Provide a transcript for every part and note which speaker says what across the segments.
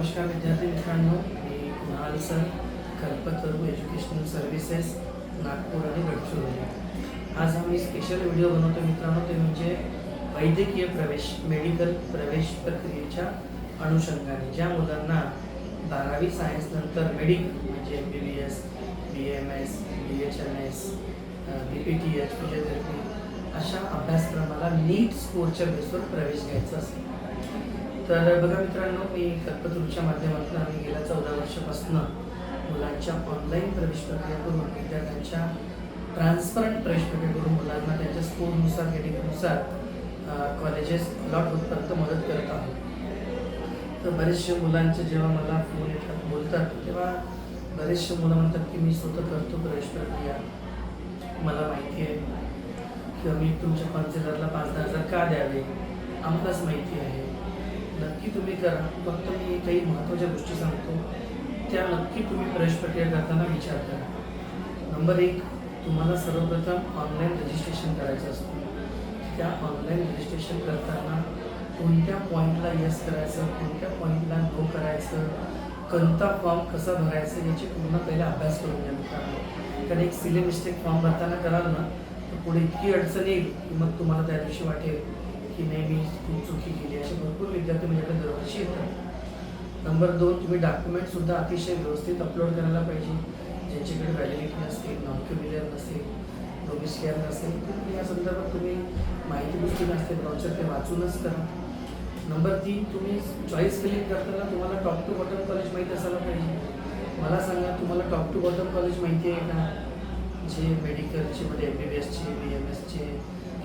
Speaker 1: नमस्कार विद्यार्थी मित्रांनो मी Kunal sir Kalpataru educational services Nagpur आणि गडचिरोली. आज आम्ही स्पेशल व्हिडिओ बनवतो मित्रांनो ते म्हणजे वैद्यकीय प्रवेश मेडिकल प्रवेश प्रक्रियेच्या अनुषंगाने ज्या मुलांना बारावी सायन्स नंतर मेडिकल म्हणजे M B B S B M S B H M S B P T H physiotherapy अशा अभ्यासक्रमाला नीट स्कोरच्या बेसवर प्रवेश घ्यायचा असेल तर बघा मित्रांनो मी कल्पतरूच्या माध्यमातून आम्ही गेल्या चौदा वर्षापासून मुलांच्या ऑनलाईन प्रवेश प्रक्रिया करून विद्यार्थ्यांच्या ट्रान्सपरंट प्रवेश प्रक्रिया करून मुलांना त्यांच्या स्कोरनुसार कॅटेगरीनुसार कॉलेजेस अलॉट होतपर्यंत मदत करत आहोत. तर बरेचसे मुलांचे जेव्हा मला फोन येतात बोलतात तेव्हा बरेचसे मुलं म्हणतात की मी स्वतः करतो प्रवेश प्रक्रिया. मला माहिती आहे. किंवा मी तुमच्या काउन्सिलरला पाच दहा हजार का द्यावे? आम्हालाच माहिती आहे. नक्की तुम्ही करा. फक्त मी काही महत्त्वाच्या गोष्टी सांगतो. त्या नक्की तुम्ही प्रवेश प्रक्रिया करताना विचार करा. नंबर एक तुम्हाला सर्वप्रथम ऑनलाईन रजिस्ट्रेशन करायचं असतं. त्या ऑनलाईन रजिस्ट्रेशन करताना कोणत्या पॉईंटला येस करायचं कोणत्या पॉईंटला नो करायचं कोणता फॉर्म कसा भरायचा याची पूर्ण पहिला अभ्यास करून घ्या मित्रांनो. कारण एक सिले मिस्टेक फॉर्म भरताना कराल ना तर पुढे इतकी अडचण येईल की मग तुम्हाला त्या दिवशी वाटेल. की नाही मी खूप चुकी केली असे भरपूर विद्यार्थी माझ्याकडे दरवर्षी येतात. नंबर दोन तुम्ही डॉक्युमेंटसुद्धा अतिशय व्यवस्थित अपलोड करायला पाहिजे. ज्यांच्याकडे व्हॅलिडिटी नसतील नॉन क्युमिलियर नसेल केअर नसेल तर या संदर्भात तुम्ही माहिती गोष्टी नसते ब्राउचर ते वाचूनच करा. नंबर तीन तुम्ही चॉईस फिलिंग करताना तुम्हाला टॉप टू बॉटम कॉलेज माहीत असायला पाहिजे. मला सांगा तुम्हाला टॉप टू बॉटम कॉलेज माहिती आहे का? जे मेडिकलचे म्हणजे एम बी बी एसचे बी एम एसचे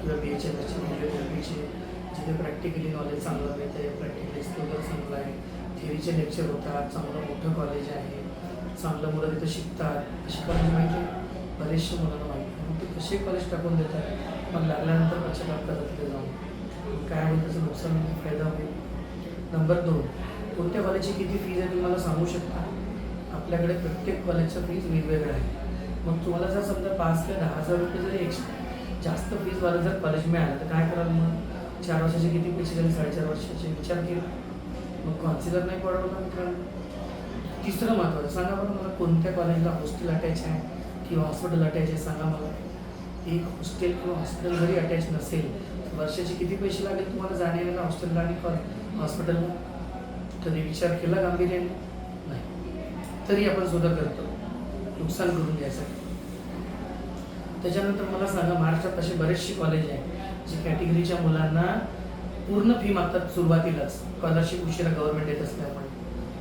Speaker 1: किंवा बी एच एम एसचे फिजिओथेरपीचे जिथे प्रॅक्टिकली नॉलेज चांगलं मिळते प्रॅक्टिकली एक्सप्लोजर चांगलं आहे. थिअरीचे लेक्चर होतात चांगलं मोठं कॉलेज आहे. चांगलं मुलं तिथं शिकतात. अशी कॉलेज माहिती बरेचशे मुलांना माहिती मग ते कसे कॉलेज टाकून देतात? मग लागल्यानंतर पश्चाताप करतात तिथे जाऊन. काय होईल त्याचं नुकसान होईल फायदा होईल? नंबर दोन कोणत्या कॉलेजची किती फीज आहे तुम्ही मला सांगू शकता? आपल्याकडे प्रत्येक कॉलेजचं फीज वेगवेगळं आहे. मग तुम्हाला जर समजा पाच ते दहा हजार रुपये जरी एक्स्ट्रा जास्त फीजवाला जर कॉलेज मिळालं तर काय कराल मग? चार वर्षाचे किती पैसे झाले? साडेचार वर्षाचे. विचार केला. मग कॉन्सिलर नाही पडवलं मित्रांनो. तिसरं महत्त्वाचं सांगा बरं मला कोणत्या कॉलेजला हॉस्टेल अटॅच आहे? किंवा हॉस्पिटल अटॅच आहे? सांगा मला. एक हॉस्टेल किंवा हॉस्पिटल जरी अटॅच नसेल वर्षाचे किती पैसे लागेल तुम्हाला जाण्याला हॉस्टेलला आणि कॉ हॉस्पिटलला तरी विचार केला गांभीर्याने? नाही. तरी आपण सुद्धा करतो. नुकसान करून घ्यायसाठी. त्याच्यानंतर मला सांगा महाराष्ट्रात असे बरेचसे कॉलेज आहे. जी कॅटेगरीच्या मुलांना पूर्ण फी मागतात सुरुवातीलाच. स्कॉलरशिप उशिरा गव्हर्नमेंट देत असल्यामुळे.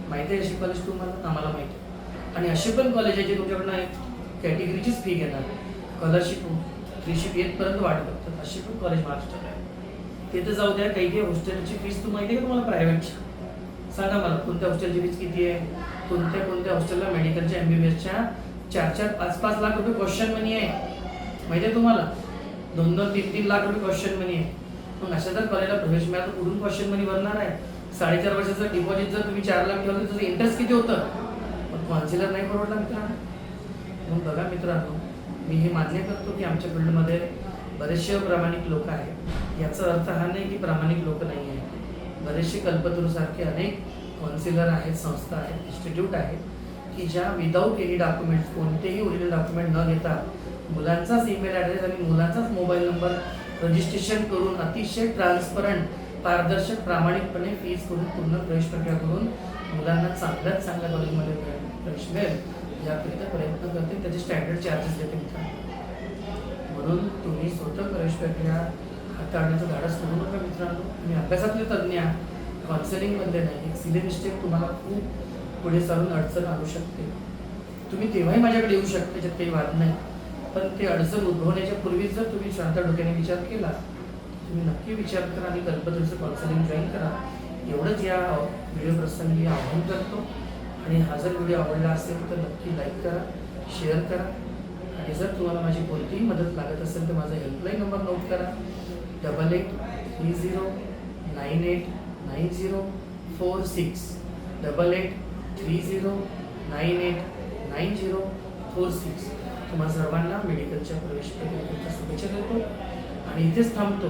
Speaker 1: माहिती आहे अशी कॉलेज तुम्हाला? आम्हाला माहिती आहे. आणि असे पण कॉलेज आहे जे तुमच्याकडनं कॅटेगरीचीच फी घेणार. स्कॉलरशिप फ्रीशिप येतपर्यंत वाट बघतात असे पण कॉलेज महाराष्ट्रात आहे. तिथे जाऊ द्या काही काही हॉस्टेलची फीस तू माहिती आहे का तुम्हाला प्रायव्हेटची सांगा मला कोणत्या हॉस्टेलची फीस किती आहे? कोणत्या कोणत्या हॉस्टेलला मेडिकलच्या एम बी बी एसच्या चार चार पाच पाच लाख रुपये क्वेश्चन मनी आहे. माहिती आहे तुम्हाला? दोन दोन तीन तीन लाख रुपये क्वेश्चन मनी आहे. मग अशा जर कॉलेजला प्रवेश मिळाला तर कुठून क्वेश्चन मनी भरणार आहे. साडेचार वर्षाचं डिपॉझिट जर तुम्ही चार लाख ठेवलं तर त्याचं इंटरेस्ट किती होतं? पण कॉन्सिलर नाही परवडला मित्रांनो. मग बघा मित्रांनो मी हे मान्य करतो की आमच्या फील्डमध्ये बरेचसे प्रामाणिक लोक आहेत. याचा अर्थ हा नाही की प्रामाणिक लोक नाही आहेत. बरेचसे कल्पतरूसारखे अनेक कॉन्सिलर आहेत संस्था आहेत इन्स्टिट्यूट आहेत. की ज्या विदाऊट एनी डॉक्युमेंट्स कोणतेही ओरिजिनल डॉक्युमेंट न घेता मुलांचाच ईमेल ॲड्रेस आणि मुलांचाच मोबाईल नंबर रजिस्ट्रेशन करून अतिशय ट्रान्सपरंट पारदर्शक प्रामाणिकपणे फीज करून पूर्ण प्रवेश प्रक्रिया करून मुलांना चांगल्यात चांगल्या कॉलेजमध्ये प्रवेश मिळेल याकरिता प्रयत्न करते. त्याचे स्टँडर्ड चार्जेस देते मित्रांनो. म्हणून तुम्ही स्वतः प्रवेश प्रक्रिया हाताळण्याचं धाडस करू नका मित्रांनो. तुम्ही अभ्यासातले तज्ज्ञ काउन्सिलिंगमधले नाही. एक सिले मिस्टेक तुम्हाला खूप पुढे चालून अडचण आणू शकते. तुम्ही तेव्हाही माझ्याकडे येऊ शकता त्याच्यात काही वाद नाही. पण ते अडचण उद्भवण्याच्या पूर्वीच जर तुम्ही शांत डोक्याने विचार केला तुम्ही नक्की विचार करा आणि कल्पतरूचं काउन्सिलिंग जॉईन करा. एवढंच या व्हिडिओ प्रसंगी आव्हान करतो. आणि हा जर व्हिडिओ आवडला असेल तर नक्की लाईक करा शेअर करा. आणि जर तुम्हाला माझी कोणतीही मदत लागत असेल तर माझा हेल्पलाईन नंबर नोट करा. Double eight three zero nine eight nine zero four six double eight three zero nine eight nine zero four six तुम्हा सर्वांना मेडिकलच्या प्रवेश प्रक्रियेकरता शुभेच्छा देतो. आणि इथेच थांबतो.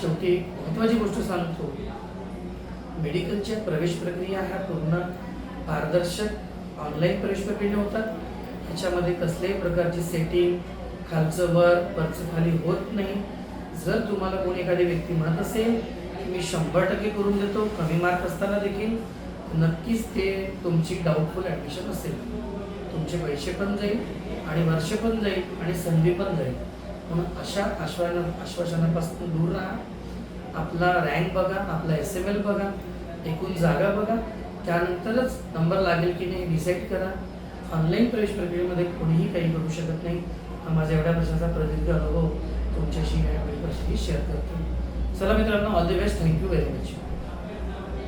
Speaker 1: शेवटी एक महत्त्वाची गोष्ट सांगतो. मेडिकलच्या प्रवेश प्रक्रिया ह्या पूर्ण पारदर्शक ऑनलाईन प्रवेश प्रक्रिया होतात. ह्याच्यामध्ये कसल्याही प्रकारची सेटिंग खालचं वर वरचं खाली होत नाही. जर तुम्हाला कोणी एखादी व्यक्ती म्हणत असेल की मी शंभर टक्के करून देतो कमी मार्क असताना देखील नक्कीच ते तुमची डाऊटफुल ॲडमिशन असेल. तुमचे पैसे पण जाईल आणि वर्ष पण जाईल आणि संधी पण जाईल. म्हणून अशा आश्वान आश्वासनापासून दूर राहा. आपला रँक बघा आपला एस एम एल बघा एकूण जागा बघा. त्यानंतरच नंबर लागेल की नाही डिसाईड करा. ऑनलाईन प्रवेश प्रक्रियेमध्ये कोणीही काही करू शकत नाही. हा माझ्या एवढ्या वर्षाचा प्रदीर्घ अनुभव तुमच्याशी या परिषदेशी शेअर करतो. चला मित्रांनो all the best thank you very much